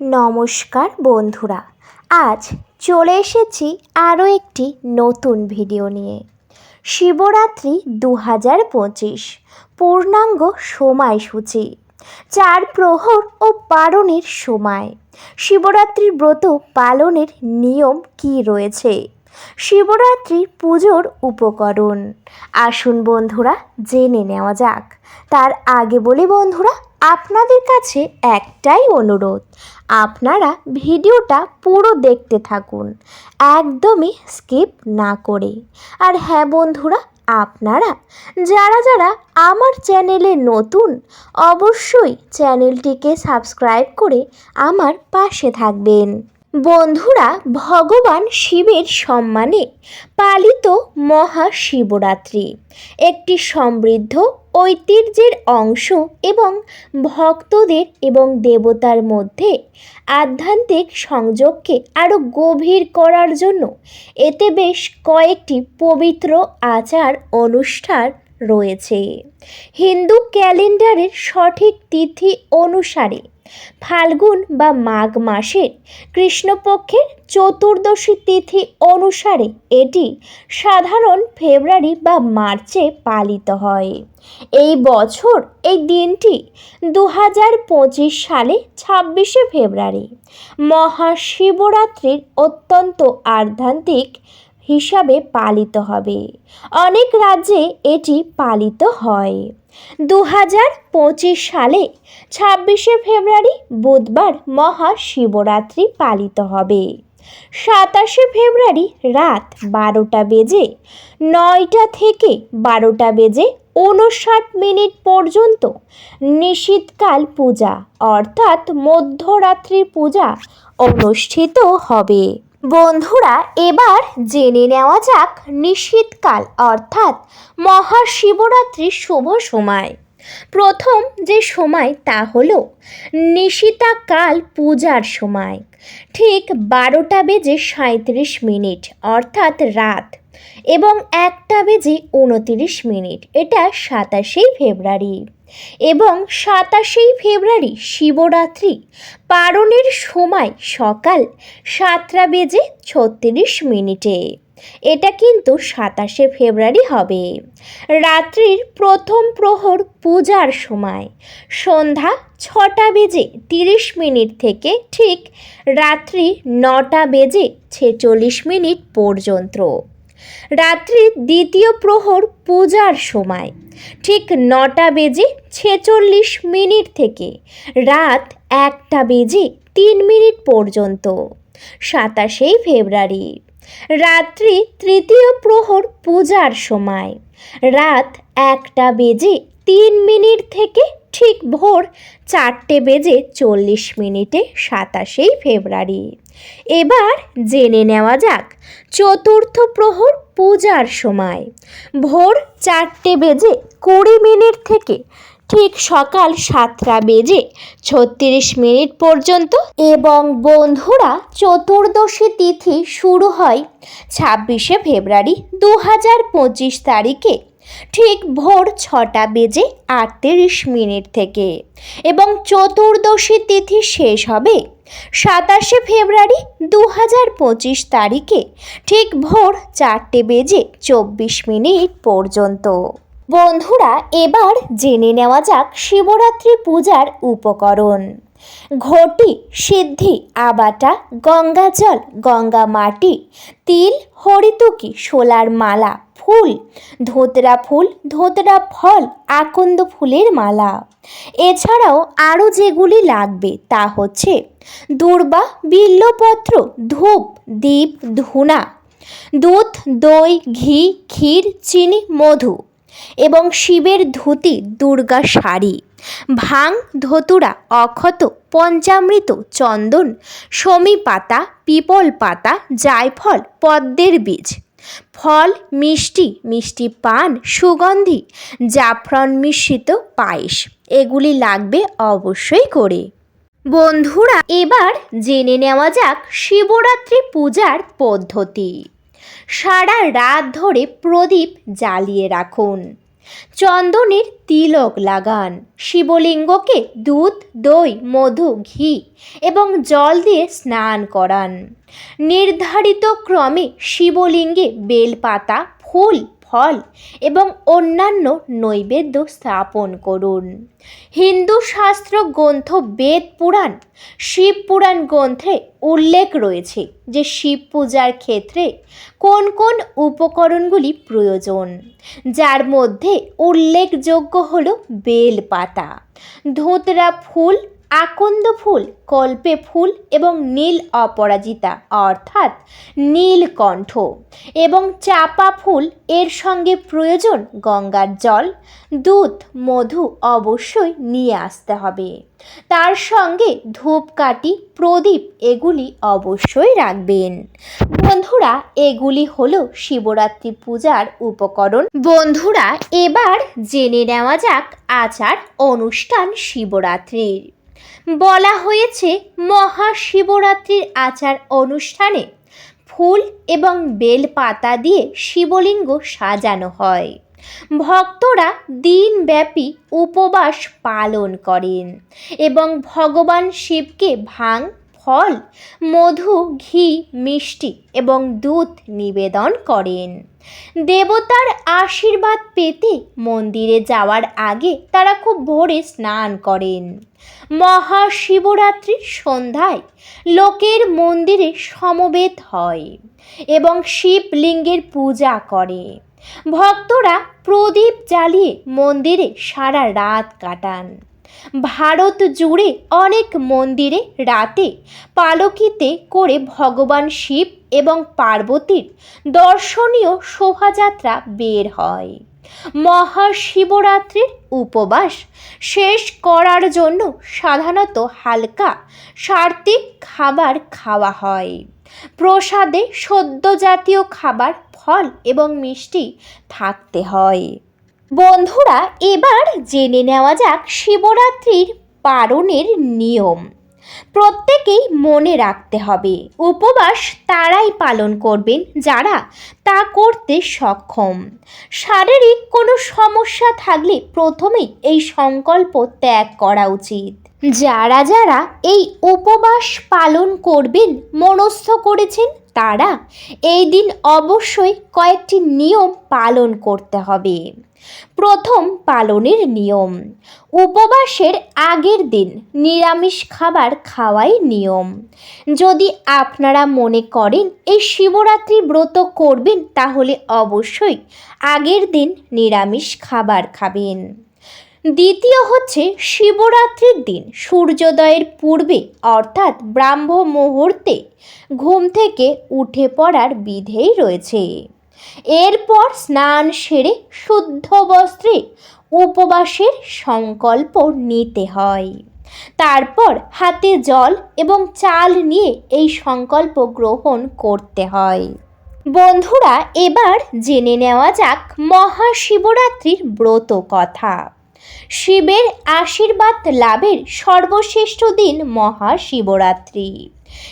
নমস্কার বন্ধুরা, আজ চলে এসেছি আরও একটি নতুন ভিডিও নিয়ে। শিবরাত্রি দু হাজার পঁচিশ, পূর্ণাঙ্গ সময়সূচি, চার প্রহর ও পালনের সময়। শিবরাত্রির ব্রত পালনের নিয়ম কি রয়েছে? শিবরাত্রি পুজোর উপকরণ। আসুন বন্ধুরা, জেনে নেওয়া যাক। তার আগে বলি বন্ধুরা আপনাদের কাছে একটাই অনুরোধ, আপনারা ভিডিওটা পুরো দেখতে থাকুন, একদমই স্কিপ না করে। আর হ্যাঁ বন্ধুরা, আপনারা যারা যারা আমার চ্যানেলে নতুন, অবশ্যই চ্যানেলটিকে সাবস্ক্রাইব করে আমার পাশে থাকবেন। বন্ধুরা, ভগবান শিবের সম্মানে পালিত মহাশিবরাত্রি একটি সমৃদ্ধ ঐতিহ্যের অংশ এবং ভক্তদের এবং দেবতার মধ্যে আধ্যাত্মিক সংযোগকে আরও গভীর করার জন্য এতে বেশ কয়েকটি পবিত্র আচার অনুষ্ঠান রয়েছে। হিন্দু ক্যালেন্ডারের সঠিক তিথি অনুসারে ফাল্গুন বা মাঘ মাসের কৃষ্ণপক্ষের চতুর্দশী তিথি অনুসারে এটি সাধারণ ফেব্রুয়ারি বা মার্চে পালিত হয়। এই বছর এই দিনটি দু হাজার পঁচিশ সালে ছাব্বিশে ফেব্রুয়ারি। মহাশিবরাত্রির অত্যন্ত আধ্যাত্মিক হিসাবে পালিত হবে। অনেক রাজ্যে এটি পালিত হয়। দু হাজার পঁচিশ সালে ছাব্বিশে ফেব্রুয়ারি বুধবার মহাশিবরাত্রি পালিত হবে। সাতাশে ফেব্রুয়ারি রাত বারোটা বেজে নয়টা থেকে বারোটা বেজে উনষাট মিনিট পর্যন্ত নিশীতকাল পূজা, অর্থাৎ মধ্যরাত্রি পূজা অনুষ্ঠিত হবে। বন্ধুরা, এবার জেনে নেওয়া যাক নিশীতকাল, অর্থাৎ মহাশিবরাত্রির শুভ সময়। প্রথম যে সময় তা হল নিশিতাকাল পূজার সময়। ঠিক বারোটা বেজে সাঁত্রিশ মিনিট, অর্থাৎ রাত। এবং একটা বেজে উনতিরিশ মিনিট। এটা সাতাশেই ফেব্রুয়ারি। এবং সাতাশেই ফেব্রুয়ারি শিবরাত্রি পারণের সময় সকাল সাতটা বেজে ছত্রিশ মিনিটে। এটা কিন্তু সাতাশে ফেব্রুয়ারি হবে। রাত্রির প্রথম প্রহর পূজার সময় সন্ধ্যা ছটা বেজে তিরিশ মিনিট থেকে ঠিক রাত্রি নটা বেজে ছেচল্লিশ মিনিট পর্যন্ত। রাত্রির দ্বিতীয় প্রহর পূজার সময়। ঠিক নটা বেজে ছেচল্লিশ মিনিট থেকে রাত একটা বেজে তিন মিনিট পর্যন্ত সাতাশেই ফেব্রুয়ারি। রাত্রি তৃতীয় প্রহর পূজার সময়, রাত একটা বেজে তিন মিনিট থেকে ঠিক ভোর চারটে বেজে চল্লিশ মিনিটে সাতাশেই ফেব্রুয়ারি। এবার জেনে নেওয়া যাক চতুর্থ প্রহর পূজার সময়। ভোর চারটে বেজে কুড়ি মিনিট থেকে ঠিক সকাল সাতটা বেজে ছত্রিশ মিনিট পর্যন্ত এবং বন্ধুরা চতুর্দশী তিথি শুরু হয় ছাব্বিশে ফেব্রুয়ারি দু হাজার পঁচিশ তারিখে। ঠিক ভোর ছটা বেজে আটত্রিশ মিনিট থেকে। এবং চতুর্দশী তিথি শেষ হবে সাতাশে ফেব্রুয়ারি দু হাজার পঁচিশ তারিখে ঠিক ভোর চারটে বেজে চব্বিশ মিনিট পর্যন্ত। বন্ধুরা, এবার জেনে নেওয়া যাক শিবরাত্রি পূজার উপকরণ। ঘটি, সিদ্ধি, আবাটা গঙ্গা জল গঙ্গা মাটি তিল, হরিতুকি, শোলার মালা। ফুল, ধোতরা ফুল, ধোতরা ফল, আকন্দ ফুলের মালা। এছাড়াও আরও যেগুলি লাগবে তা হচ্ছে দূর্বা, বিল্লপত্র, ধূপ, দীপ, ধুনা, দুধ, দই, ঘি, ক্ষীর, চিনি, মধু এবং শিবের ধুতি, দুর্গা শাড়ি। ভাং, ধতুরা, অক্ষত, পঞ্চামৃত, চন্দন সমী পাতা পিপল পাতা জায়ফল, পদ্মের বীজ। ফল, মিষ্টি মিষ্টি পান, সুগন্ধি, জাফরান মিশ্রিত পায়েস। এগুলি লাগবে অবশ্যই করে। বন্ধুরা, এবার জেনে নেওয়া যাক শিবরাত্রি পূজার পদ্ধতি। সারা রাত ধরে প্রদীপ জ্বালিয়ে রাখুন। চন্দনের তিলক লাগান। শিবলিঙ্গকে দুধ, দই, মধু, ঘি এবং জল দিয়ে স্নান করান। নির্ধারিত ক্রমে শিবলিঙ্গে বেলপাতা, ফুল ফল এবং অন্যান্য নৈবেদ্য স্থাপন করুন। হিন্দু শাস্ত্র গ্রন্থ বেদ পুরাণ, শিব পুরাণ গ্রন্থে উল্লেখ রয়েছে যে শিব পূজার ক্ষেত্রে কোন কোন উপকরণগুলি প্রয়োজন। যার মধ্যে উল্লেখযোগ্য হল বেলপাতা, ধুতরা ফুল আকন্দ ফুল, কল্পে ফুল এবং নীল অপরাজিতা, অর্থাৎ নীলকণ্ঠ এবং চাপা ফুল, এর সঙ্গে প্রয়োজন গঙ্গার জল, দুধ, মধু অবশ্যই নিয়ে আসতে হবে। তার সঙ্গে ধূপকাঠি, প্রদীপ, এগুলি অবশ্যই রাখবেন। বন্ধুরা, এগুলি হলো শিবরাত্রি পূজার উপকরণ। বন্ধুরা, এবার জেনে নেওয়া যাক আচার অনুষ্ঠান শিবরাত্রির। বলা হয়েছে মহাশিবরাত্রির আচার অনুষ্ঠানে ফুল এবং বেল পাতা দিয়ে শিবলিঙ্গ সাজানো হয়। ভক্তরা দিনব্যাপী উপবাস পালন করেন এবং ভগবান শিবকে ভাং ফল, মধু, ঘি, মিষ্টি এবং দুধ নিবেদন করেন। দেবতার আশীর্বাদ পেতে মন্দিরে যাওয়ার আগে তারা খুব ভোরে স্নান করেন। মহাশিবরাত্রির সন্ধ্যায় লোকের মন্দিরে সমবেত হয় এবং শিবলিঙ্গের পূজা করে। ভক্তরা প্রদীপ জ্বালিয়ে মন্দিরে সারা রাত কাটান। ভারত জুড়ে অনেক মন্দিরে রাতে পালকিতে করে ভগবান শিব এবং পার্বতীর দর্শনীয় শোভাযাত্রা বের হয়। মহাশিবরাত্রির উপবাস শেষ করার জন্য সাধারণত হালকা সাত্ত্বিক খাবার খাওয়া হয়। প্রসাদে সদ্য জাতীয় খাবার, ফল এবং মিষ্টি থাকতে হয়। বন্ধুরা, এবার জেনে নেওয়া যাক শিবরাত্রির পালনের নিয়ম। প্রত্যেকেই মনে রাখতে হবে, উপবাস তারাই পালন করবেন যারা তা করতে সক্ষম। শারীরিক কোনো সমস্যা থাকলে প্রথমেই এই সংকল্প ত্যাগ করা উচিত। যারা যারা এই উপবাস পালন করবেন, মনস্থ করেছেন তারা এই দিন অবশ্যই কয়েকটি নিয়ম পালন করতে হবে। প্রথম পালনের নিয়ম, উপবাসের আগের দিন নিরামিষ খাবার খাওয়াই নিয়ম। যদি আপনারা মনে করেন এই শিবরাত্রি ব্রত করবেন, তাহলে অবশ্যই আগের দিন নিরামিষ খাবার খাবেন। দ্বিতীয় হচ্ছে শিবরাত্রির দিন, সূর্যোদয়ের পূর্বে, অর্থাৎ ব্রাহ্ম মুহূর্তে, ঘুম থেকে উঠে পড়ার বিধেই রয়েছে। এরপর স্নান সেরে শুদ্ধ বস্ত্রে উপবাসের সংকল্প নিতে হয়। তারপর হাতে জল এবং চাল নিয়ে এই সংকল্প গ্রহণ করতে হয়। বন্ধুরা, এবার জেনে নেওয়া যাক মহাশিবরাত্রির ব্রত কথা। শিবের আশীর্বাদ লাভের সর্বশ্রেষ্ঠ দিন মহাশিবরাত্রি।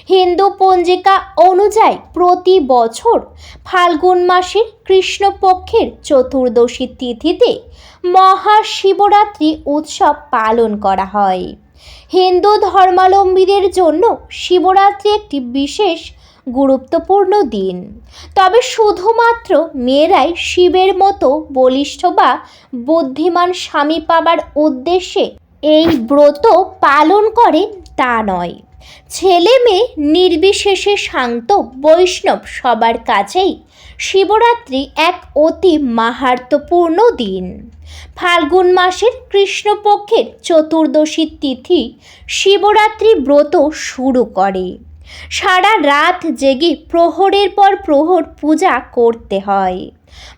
হিন্দু পঞ্জিকা অনুযায়ী প্রতি বছর ফাল্গুন মাসের কৃষ্ণপক্ষের চতুর্দশী তিথিতে মহাশিবরাত্রি উৎসব পালন করা হয়। হিন্দু ধর্মাবলম্বীদের জন্য শিবরাত্রি একটি বিশেষ গুরুত্বপূর্ণ দিন। তবে শুধুমাত্র মেয়েরাই শিবের মতো বলিষ্ঠ বা বুদ্ধিমান স্বামী পাবার উদ্দেশ্যে এই ব্রত পালন করে তা নয়। ছেলে মেয়ে নির্বিশেষে শান্ত বৈষ্ণব সবার কাছেই শিবরাত্রি এক অতি মাহাত্মপূর্ণ দিন। ফাল্গুন মাসের কৃষ্ণপক্ষের চতুর্দশী তিথি শিবরাত্রি ব্রত শুরু করে। সারা রাত জেগে প্রহরের পর প্রহর পূজা করতে হয়।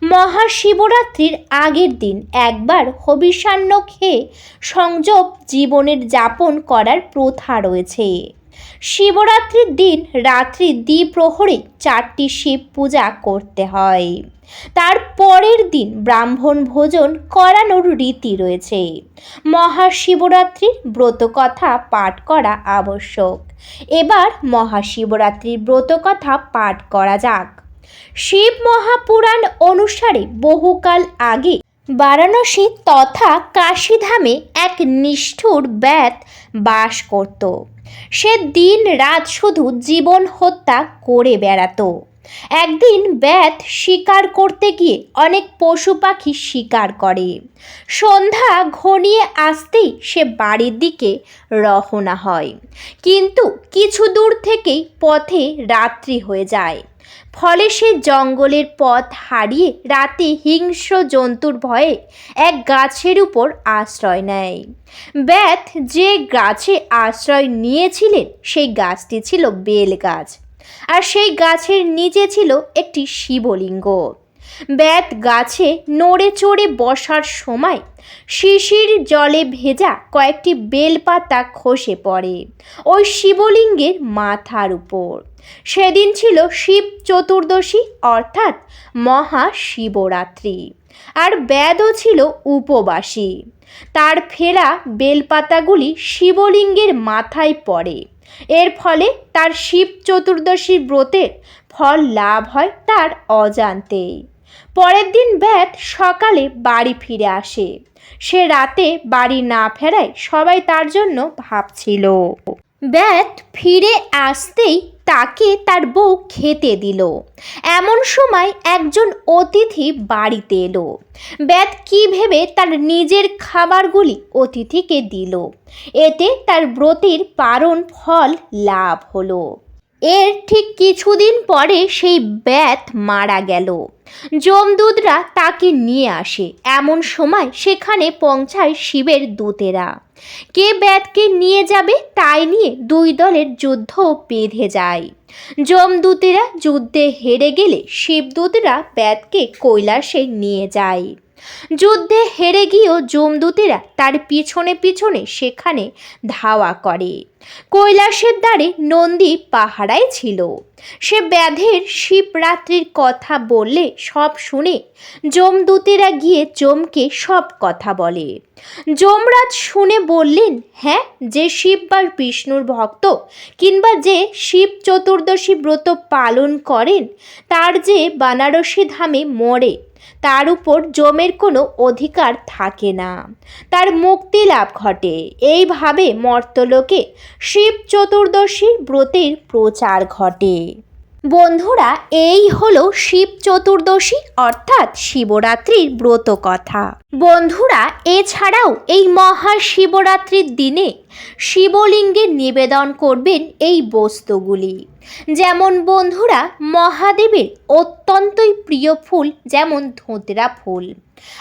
মহাশিবরাত্রির আগের দিন একবার হবিষান্ন খেয়ে সংযোগ জীবনের যাপন করার প্রথা রয়েছে। শিবরাত্রির দিন রাত্রি দ্বিপ্রহরে চারটি শিব পূজা করতে হয়। তার পরের দিন ব্রাহ্মণ ভোজন করানোর রীতি রয়েছে। মহাশিবরাত্রির ব্রতকথা পাঠ করা আবশ্যক। এবার মহাশিবরাত্রির ব্রতকথা পাঠ করা যাক। শিব মহাপুরাণ অনুসারে বহুকাল আগে বারাণসী তথা কাশীধামে এক নিষ্ঠুর ব্যাত বাস করত। সে দিন রাত শুধু জীবন হত্যা করে বেড়াতো। একদিন ব্যাত শিকার করতে গিয়ে অনেক পশু পাখি শিকার করে। সন্ধ্যা ঘনিয়ে আসতেই সে বাড়ির দিকে রওনা হয়। কিন্তু কিছু দূর থেকেই পথে রাত্রি হয়ে যায়। ফলে সে জঙ্গলের পথ হারিয়ে রাতে হিংস্র জন্তুর ভয়ে এক গাছের উপর আশ্রয় নেয়। ব্যাথ যে গাছে আশ্রয় নিয়েছিলেন, সেই গাছটি ছিল বেল গাছ। আর সেই গাছের নিচে ছিল একটি শিবলিঙ্গ। ব্যাত গাছে নড়ে চড়ে বসার সময় শিশির জলে ভেজা কয়েকটি বেলপাতা খসে পড়ে ওই শিবলিঙ্গের মাথার উপর। সেদিন ছিল শিব চতুর্দশী, অর্থাৎ মহাশিবরাত্রি। আর ব্যাদও ছিল উপবাসী। তার ফেরা বেলপাতাগুলি শিবলিঙ্গের মাথায় পড়ে। এর ফলে তার শিব চতুর্দশী ব্রতের ফল লাভ হয় তার অজান্তেই। পরের দিন ব্যাত সকালে বাড়ি ফিরে আসে। সে রাতে বাড়ি না ফেরায় সবাই তার জন্য ভাবছিল। ব্যাট ফিরে আসতেই তাকে তার বউ খেতে দিল। এমন সময় একজন অতিথি বাড়িতে এলো। ব্যাত কি ভেবে তার নিজের খাবারগুলি অতিথিকে দিল। এতে তার ব্রতের পারণ ফল লাভ হলো। এর ঠিক কিছুদিন পরে সেই ব্যাত মারা গেল। যমদূতরা তাকে নিয়ে আসে। এমন সময় সেখানে পৌঁছায় শিবের দূতেরা। কে ব্যাতকে নিয়ে যাবে তাই নিয়ে দুই দলের যুদ্ধ বেঁধে যায়। যমদূতেরা যুদ্ধে হেরে গেলে শিবদূতরা ব্যাতকে কৈলাসে নিয়ে যায়। যুদ্ধে হেরে গিয়েও যমদূতেরা তার পিছনে পিছনে সেখানে ধাওয়া করে। কৈলাসের দ্বারে নন্দী পাহারায় ছিল। সে ব্যাধের শিবরাত্রির কথা বললে সব শুনে যমদূতেরা গিয়ে যমকে সব কথা বলে। যমরাজ শুনে বললেন হ্যাঁ যে শিব বা বিষ্ণুর ভক্ত কিংবা যে শিব চতুর্দশী ব্রত পালন করেন, তার যে বানারসি ধামে মরে তার উপর জমের কোনো অধিকার থাকে না। তার মুক্তি লাভ ঘটে। এইভাবে মর্তলোকে শিব চতুর্দশীর ব্রতের প্রচার ঘটে। বন্ধুরা, এই হলো শিব চতুর্দশী, অর্থাৎ শিবরাত্রির ব্রত কথা। বন্ধুরা, এছাড়াও এই মহাশিবরাত্রির দিনে শিবলিঙ্গে নিবেদন করবেন এই বস্তুগুলি। যেমন বন্ধুরা, মহাদেবের অত্যন্তই প্রিয় ফুল যেমন ধোঁতরা ফুল।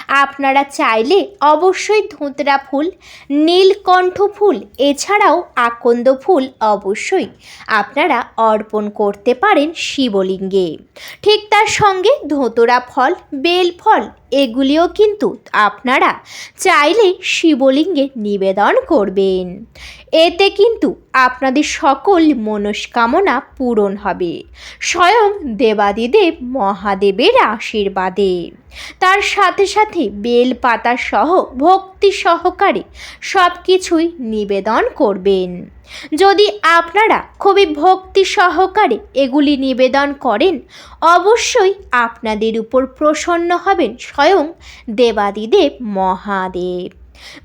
আপনারা চাইলে অবশ্যই ধোঁতরা ফুল, নীলকণ্ঠ ফুল, এছাড়াও আকন্দ ফুল অবশ্যই আপনারা অর্পণ করতে পারেন শিবলিঙ্গে। ঠিক তার সঙ্গে ধোঁতরা ফল, বেল ফল এগুলিও কিন্তু আপনারা চাইলে শিবলিঙ্গে নিবেদন করবেন। এতে কিন্তু আপনাদের সকল মনস্কামনা পূরণ হবে। স্বয়ং দেবাদিদেব মহাদেবের আশীর্বাদে। তার সাথে সাথে বেল পাতা সহ ভক্তি সহকারে সব কিছুই নিবেদন করবেন। যদি আপনারা খুবই ভক্তি সহকারে এগুলি নিবেদন করেন, অবশ্যই আপনাদের উপর প্রসন্ন হবেন স্বয়ং দেবাদিদেব মহাদেব।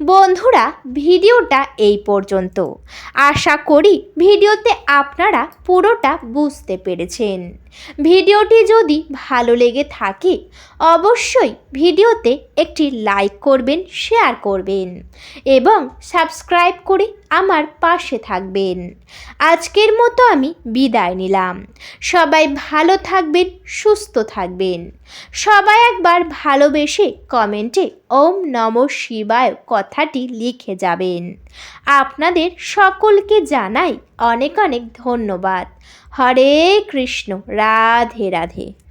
বন্ধুরা, ভিডিওটা এই পর্যন্ত। আশা করি ভিডিওতে আপনারা পুরোটা বুঝতে পেরেছেন। ভিডিওটি যদি ভালো লেগে থাকে, অবশ্যই ভিডিওতে একটি লাইক করবেন, শেয়ার করবেন এবং সাবস্ক্রাইব করে আমার পাশে থাকবেন। আজকের মতো আমি বিদায় নিলাম। সবাই ভালো থাকবেন, সুস্থ থাকবেন। সবাই একবার ভালোবেসে কমেন্টে ওম নম শিবায় কথাটি লিখে যাবেন। আপনাদের সকলকে জানাই অনেক অনেক ধন্যবাদ। হরে কৃষ্ণ রাধে রাধে।